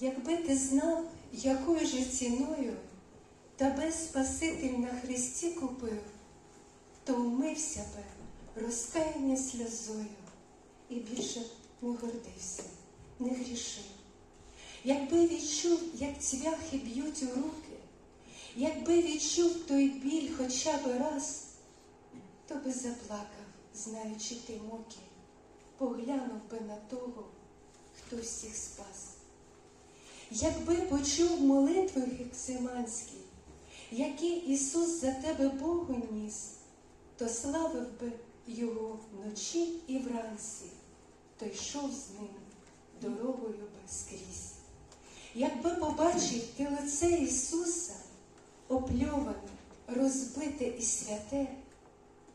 Якби ти знав, якою же ціною тебе Спаситель на Христі купив, то умився би розкаяння сльозою і більше не гордився, не грішив. Якби відчув, як цвяхи б'ють у руки, якби відчув той біль хоча б раз, то би заплакав, знаючи ти муки, поглянув би на того, хто всіх спас. Якби почув молитви гексиманські, які Ісус за тебе Богу ніс, то славив би Його вночі і вранці, то йшов з ним дорогою би скрізь. Якби побачив ти лице Ісуса, опльоване, розбите і святе,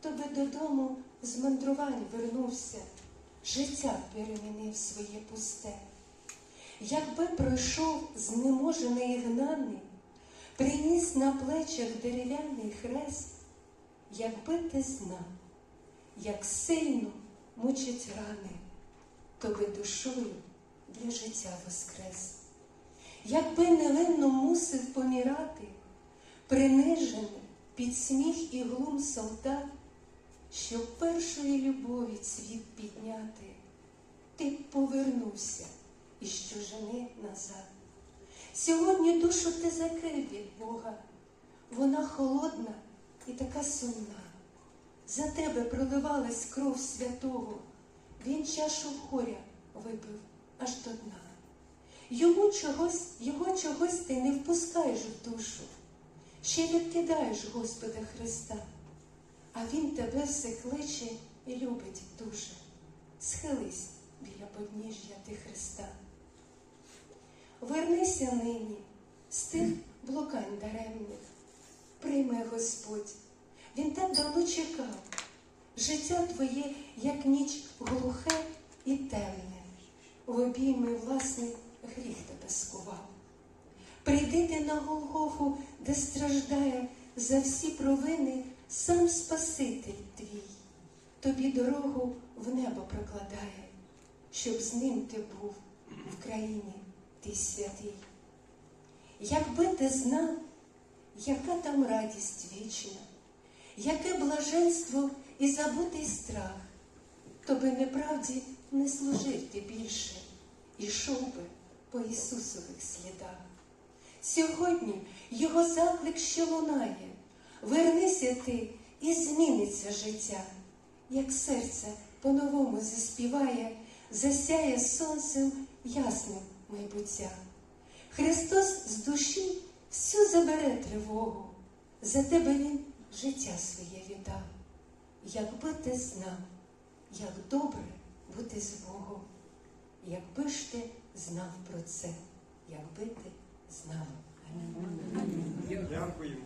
то би додому з мандрувань вернувся, життя перемінив своє пусте. Якби пройшов знеможений гнаний, приніс на плечах дерев'яний хрест, якби ти знав, як сильно мучать рани, то би душою для життя воскрес. Якби невинно мусив помірати, принижений під сміх і глум солдат, щоб першої любові цвіт підняти, ти б повернувся із чужини назад. Сьогодні душу ти закрив від Бога, вона холодна і така сумна. За тебе проливалась кров святого, він чашу горя випив аж до дна. Йому чогось, його чогось ти не впускаєш в душу, ще відкидаєш Господа Христа, а Він тебе все кличе і любить дуже. Схились біля подніжжя ти Христа. Вернися нині з тих блукань даремних, прийми Господь, Він так давно чекав. Життя твоє, як ніч глухе і темне, в обійми власний гріх тебе скував. Прийди ти на Голгофу, де страждає за всі провини сам Спаситель твій, тобі дорогу в небо прокладає, щоб з ним ти був в країні ти святий. Якби ти знав, яка там радість вічна, яке блаженство і забутий страх, то би неправді не служив ти більше, ішов би по Ісусових слідах. Сьогодні його заклик що лунає, вернися ти і зміниться життя, як серце по-новому заспіває, засяє сонцем ясним майбуття. Христос з душі всю забере тривогу, за тебе Він життя своє віддав. Якби ти знав, як добре бути з Богом, якби ж ти знав про це, якби ти знав. Дякуємо.